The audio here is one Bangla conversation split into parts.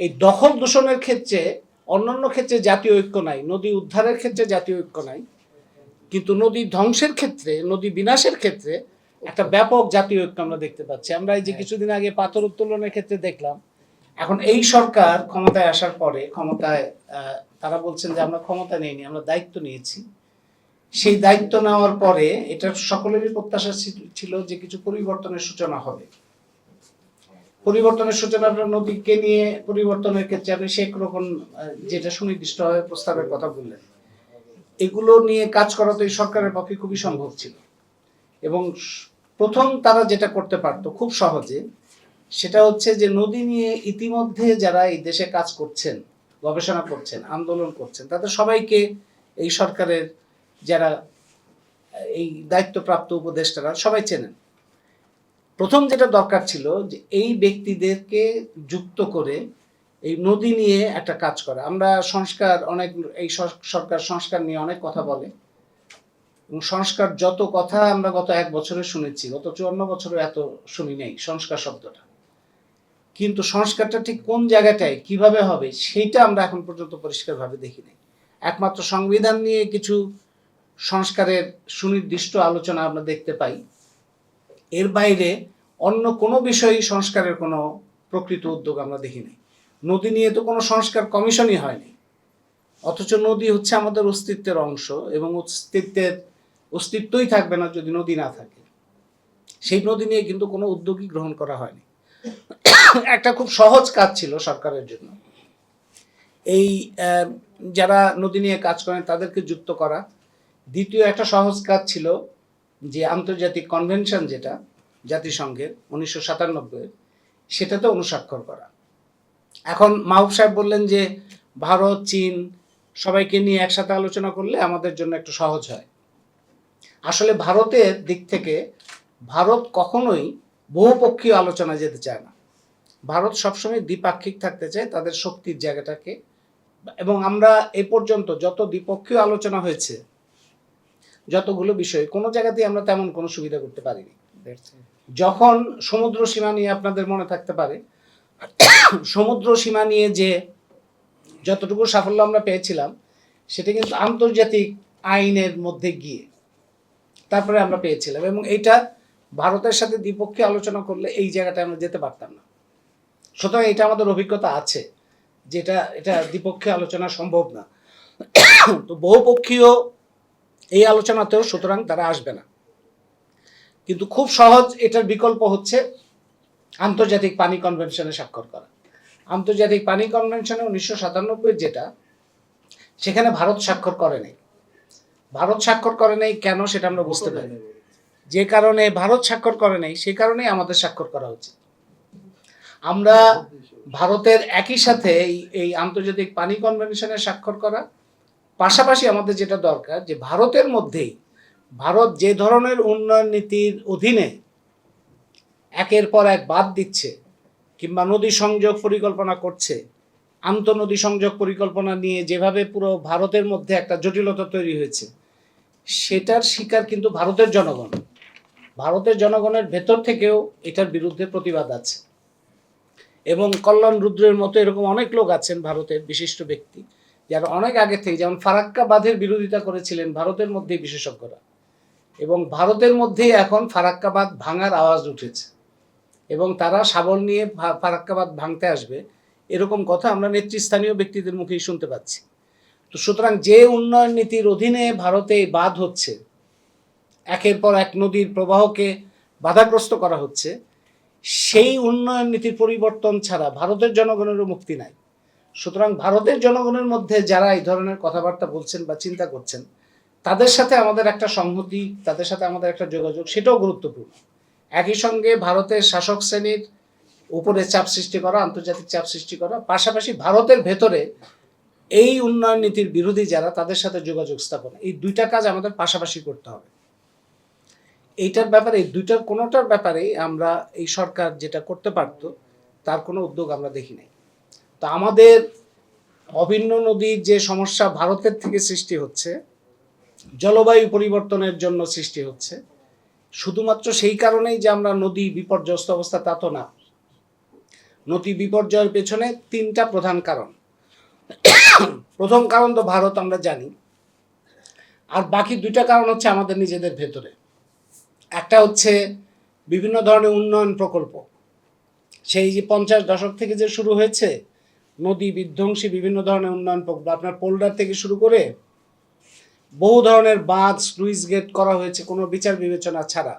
এই দখল দূষণের ক্ষেত্রে অন্যান্য ক্ষেত্রে জাতীয় ঐক্য নাই নদী উদ্ধারের ক্ষেত্রে জাতীয় ঐক্য নাই কিন্তু নদী ধ্বংসের ক্ষেত্রে নদী বিনাশের ক্ষেত্রে একটা ব্যাপক জাতীয় ঐক্য আমরা দেখতে পাচ্ছি। আমরা এই যে কিছুদিন আগে পাথর উত্তোলনের ক্ষেত্রে দেখলাম এখন এই সরকার ক্ষমতায় আসার পরে ক্ষমতায় তারা বলছেন যে আমরা ক্ষমতা নেইনি আমরা দায়িত্ব নিয়েছি। সেই দায়িত্ব নেওয়ার পরে এটা সকলেরই প্রত্যাশা ছিল যে কিছু পরিবর্তনের সূচনা হবে। পরিবর্তনের সূচনা নদীকে নিয়ে পরিবর্তনের ক্ষেত্রে আপনি শেখ রকম যেটা সুনির্দিষ্টভাবে প্রস্তাবের কথা বললেন, এগুলো নিয়ে কাজ করা তো এই সরকারের পক্ষে খুবই সম্ভব ছিল। এবং প্রথম তারা যেটা করতে পারতো খুব সহজে, সেটা হচ্ছে যে নদী নিয়ে ইতিমধ্যে যারা এই দেশে কাজ করছেন, গবেষণা করছেন, আন্দোলন করছেন, তাদের সবাইকে এই সরকারের যারা এই দায়িত্বপ্রাপ্ত উপদেষ্টারা সবাই চেনেন। প্রথম যেটা দরকার ছিল যে এই ব্যক্তিদেরকে যুক্ত করে এই নদী নিয়ে একটা কাজ করা। আমরা সংস্কার অনেক, এই সরকার সংস্কার নিয়ে অনেক কথা বলে। এবং সংস্কার যত কথা আমরা গত এক বছরে শুনেছি, গত চুয়ান্ন বছরে এত শুনি নেই সংস্কার শব্দটা। কিন্তু সংস্কারটা ঠিক কোন জায়গাটায়, কীভাবে হবে, সেইটা আমরা এখন পর্যন্ত পরিষ্কারভাবে দেখি নাই। একমাত্র সংবিধান নিয়ে কিছু সংস্কারের সুনির্দিষ্ট আলোচনা আমরা দেখতে পাই। এর বাইরে অন্য কোনো বিষয়ে সংস্কারের কোনো প্রকৃত উদ্যোগ আমরা দেখি নাই নদী নিয়ে তো কোনো সংস্কার কমিশনই হয়নি। অথচ নদী হচ্ছে আমাদের অস্তিত্বের অংশ এবং অস্তিত্বের অস্তিত্বই থাকবে না যদি নদী না থাকে। সেই নদী নিয়ে কিন্তু কোনো উদ্যোগই গ্রহণ করা হয়নি। একটা খুব সহজ কাজ ছিল সরকারের জন্য। এই যারা নদী নিয়ে কাজ করেন তাদেরকে যুক্ত করা। দ্বিতীয় একটা সহজ কাজ ছিল যে আন্তর্জাতিক কনভেনশন যেটা জাতিসংঘের উনিশশো সাতানব্বই সেটাতে অনুস্বাক্ষর করা। এখন মাহবুব সাহেব বললেন যে ভারত, চীন সবাইকে নিয়ে একসাথে আলোচনা করলে আমাদের জন্য একটু সহজ হয়। আসলে ভারতের দিক থেকে ভারত কখনোই বহুপক্ষীয় আলোচনা যেতে চায় না। ভারত সবসময় দ্বিপাক্ষিক থাকতে চায়, তাদের শক্তির জায়গাটাকে। এবং আমরা এ পর্যন্ত যত দ্বিপক্ষীয় আলোচনা হয়েছে যতগুলো বিষয়, কোনো জায়গাতেই আমরা তেমন কোনো সুবিধা করতে পারিনি। যখন সমুদ্র সীমা নিয়ে আপনাদের মনে থাকতে পারে, সমুদ্র সীমা নিয়ে যে যতটুকু সাফল্য আমরা পেয়েছিলাম, সেটা কিন্তু আন্তর্জাতিক আইনের মধ্যে গিয়ে তারপরে আমরা পেয়েছিলাম এবং এইটা ভারতের সাথে দ্বিপক্ষীয় আলোচনা করলে এই জায়গাটায় আমরা যেতে পারতাম না। সুতরাং এটা আমাদের অভিজ্ঞতা আছে যেটা এটা দ্বিপক্ষীয় আলোচনা সম্ভব না। তো বহুপক্ষীয় এই আলোচনাতেও সুতরাং তারা আসবে না। কিন্তু খুব সহজ এটার বিকল্প হচ্ছে আন্তর্জাতিক পানি কনভেনশনে স্বাক্ষর করা। আন্তর্জাতিক পানি কনভেনশনে উনিশশো সাতানব্বই যেটা, সেখানে ভারত স্বাক্ষর করে নাই। ভারত স্বাক্ষর করে নাই কেন সেটা আমরা বুঝতে পারি যে কারণে ভারত স্বাক্ষর করে নাই, সে কারণেই আমাদের স্বাক্ষর করা উচিত। আমরা ভারতের একই সাথে এই এই আন্তর্জাতিক পানি কনভেনশনে স্বাক্ষর করা পাশাপাশি আমাদের যেটা দরকার যে ভারতের মধ্যেই ভারত যে ধরনের উন্নয়ন নীতির অধীনে একের পর এক বাদ দিচ্ছে কিংবা নদী সংযোগ পরিকল্পনা করছে, আন্তঃনদী সংযোগ পরিকল্পনা নিয়ে যেভাবে পুরো ভারতের মধ্যে একটা জটিলতা তৈরি হয়েছে, সেটার শিকার কিন্তু ভারতের জনগণ। ভারতের জনগণের ভেতর থেকেও এটার বিরুদ্ধে প্রতিবাদ আছে। এবং কল্যাণ রুদ্রের মতো এরকম অনেক লোক আছেন ভারতের বিশিষ্ট ব্যক্তি। যারা অনেক আগে থেকে, যেমন ফারাক্কা বাঁধের বিরোধিতা করেছিলেন ভারতের মধ্যেই বিশেষজ্ঞরা। এবং ভারতের মধ্যেই এখন ফারাক্কা বাঁধ ভাঙার আওয়াজ উঠেছে। এবং তারা সাবল নিয়ে ফা- ফারাক্কা বাঁধ ভাঙতে আসবে, এরকম কথা আমরা নেতৃস্থানীয় ব্যক্তিদের মুখেই শুনতে পাচ্ছি। তো সুতরাং যে উন্নয়ন নীতির অধীনে ভারতে বাঁধ হচ্ছে, একের পর এক নদীর প্রবাহকে বাধাগ্রস্ত করা হচ্ছে, সেই উন্নয়ন নীতির পরিবর্তন ছাড়া ভারতের জনগণেরও মুক্তি নাই। সুতরাং ভারতের জনগণের মধ্যে যারা এই ধরনের কথাবার্তা বলছেন বা চিন্তা করছেন, তাদের সাথে আমাদের একটা সংহতি, তাদের সাথে আমাদের একটা যোগাযোগ, সেটাও গুরুত্বপূর্ণ। একই সঙ্গে ভারতের শাসক শ্রেণির উপরে চাপ সৃষ্টি করা, আন্তর্জাতিক চাপ সৃষ্টি করা, পাশাপাশি ভারতের ভেতরে এই উন্নয়ন নীতির বিরোধী যারা, তাদের সাথে যোগাযোগ স্থাপন। এই দুইটা কাজ আমাদের পাশাপাশি করতে হবে। এইটার ব্যাপারে, এই দুইটার কোনোটার ব্যাপারে আমরা এই সরকার যেটা করতে পারত, তার কোনো উদ্যোগ আমরা দেখি নাই। তো আমাদের অভিন্ন নদীর যে সমস্যা ভারতের থেকে সৃষ্টি হচ্ছে, জলবায়ু পরিবর্তনের জন্য সৃষ্টি হচ্ছে, শুধুমাত্র সেই কারণেই যে আমরা নদী বিপর্যস্ত অবস্থা তা তো না। নদী বিপর্যয়ের পেছনে তিনটা প্রধান কারণ। প্রথম কারণ তো ভারত আমরা জানি, আর বাকি দুইটা কারণ হচ্ছে আমাদের নিজেদের ভেতরে। একটা হচ্ছে বিভিন্ন ধরনের উন্নয়ন প্রকল্প। সেই যে পঞ্চাশ দশক থেকে যে শুরু হয়েছে নদী বিধ্বংসী বিভিন্ন ধরনের উন্নয়ন প্রকল্প। আপনার পোল্ডার থেকে শুরু করে বহু ধরনের বাঁধ স্লুইস গেট করা হয়েছে, কোনো বিচার বিবেচনা ছাড়া।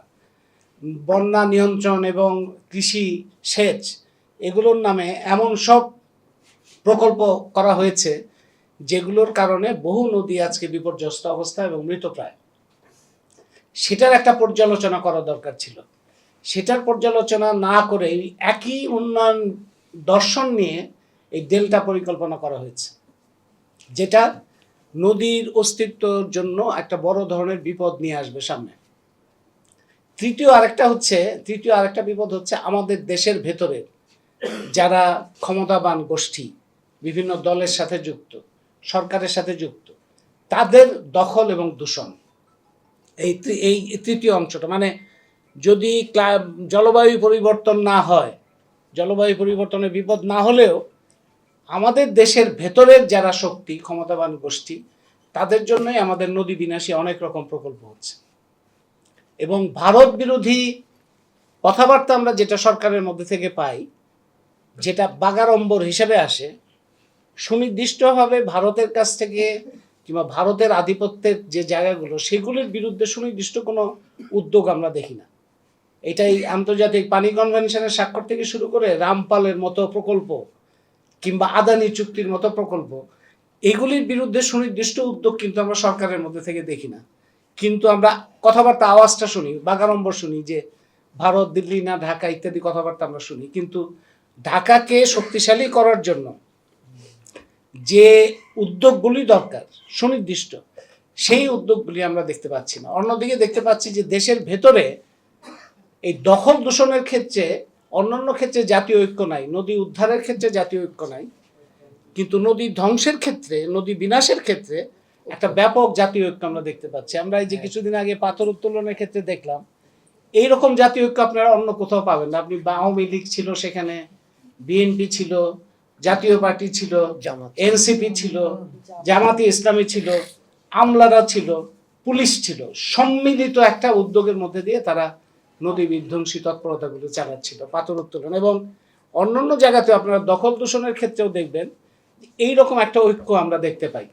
বন্যা নিয়ন্ত্রণ এবং কৃষি সেচ, এগুলোর নামে এমন সব প্রকল্প করা হয়েছে, যেগুলোর কারণে বহু নদী আজকে বিপর্যস্ত অবস্থা এবং মৃতপ্রায়। সেটার একটা পর্যালোচনা করা দরকার ছিল। সেটার পর্যালোচনা না করে একই উন্নয়ন দর্শন নিয়ে এই ডেল্টা পরিকল্পনা করা হয়েছে। যেটা নদীর অস্তিত্বর জন্য একটা বড় ধরনের বিপদ নিয়ে আসবে সামনে। তৃতীয় আরেকটা হচ্ছে, তৃতীয় আরেকটা বিপদ হচ্ছে আমাদের দেশের ভেতরে যারা ক্ষমতাবান গোষ্ঠী, বিভিন্ন দলের সাথে যুক্ত, সরকারের সাথে যুক্ত, তাদের দখল এবং দূষণ। এই এই তৃতীয় অংশটা মানে যদি জলবায়ু পরিবর্তন না হয়, জলবায়ু পরিবর্তনের বিপদ না হলেও আমাদের দেশের ভেতরের যারা শক্তি, ক্ষমতাবান গোষ্ঠী, তাদের জন্যই আমাদের নদী বিনাশী অনেক রকম প্রকল্প হচ্ছে। এবং ভারত বিরোধী কথাবার্তা আমরা যেটা সরকারের মধ্যে থেকে পাই, যেটা বাগাড়ম্বর হিসেবে আসে, সুনির্দিষ্টভাবে ভারতের কাছ থেকে কিংবা ভারতের আধিপত্যের যে জায়গাগুলো, সেগুলির বিরুদ্ধে সুনির্দিষ্ট কোনো উদ্যোগ আমরা দেখি না। এটাই আন্তর্জাতিক পানি কনভেনশনের স্বাক্ষর থেকে শুরু করে রামপালের মতো প্রকল্প কিংবা আদানি চুক্তির মতো প্রকল্প, এগুলির বিরুদ্ধে সুনির্দিষ্ট উদ্যোগ কিন্তু আমরা সরকারের মধ্যে থেকে দেখি না। কিন্তু আমরা কথাবার্তা আওয়াজটা শুনি, বাগাড়ম্বর শুনি যে ভারত, দিল্লি না ঢাকা ইত্যাদি কথাবার্তা আমরা শুনি। কিন্তু ঢাকাকে শক্তিশালী করার জন্য যে উদ্যোগগুলি দরকার, সুনির্দিষ্ট, সেই উদ্যোগগুলি আমরা দেখতে পাচ্ছি না। অন্যদিকে দেখতে পাচ্ছি যে দেশের ভেতরে এই দখল দূষণের ক্ষেত্রে অন্যান্য ক্ষেত্রে জাতীয় ঐক্য নাই নদী উদ্ধারের ক্ষেত্রে জাতীয় ঐক্য নাই কিন্তু নদী ধ্বংসের ক্ষেত্রে নদী বিনাশের ক্ষেত্রে একটা ব্যাপক জাতীয় ঐক্য আমরা দেখতে পাচ্ছি। আমরা এই যে কিছুদিন আগে পাথর উত্তোলনের ক্ষেত্রে দেখলাম এইরকম জাতীয় ঐক্য আপনারা অন্য কোথাও পাবেন না। আপনি আওয়ামী লীগ ছিল সেখানে বিএনপি ছিল জাতীয় পার্টি ছিল জামাত এনসিপি ছিল জামাতি ইসলামী ছিল আমলারা ছিল পুলিশ ছিল সম্মিলিত একটা উদ্যোগের মধ্যে দিয়ে তারা নদী বিধ্বংসী তৎপরতাগুলো চালাচ্ছিল, পাথর উত্তোলন এবং অন্যান্য জায়গাতে আপনারা দখল দূষণের ক্ষেত্রেও দেখবেন এই রকম একটা ঐক্য আমরা দেখতে পাই।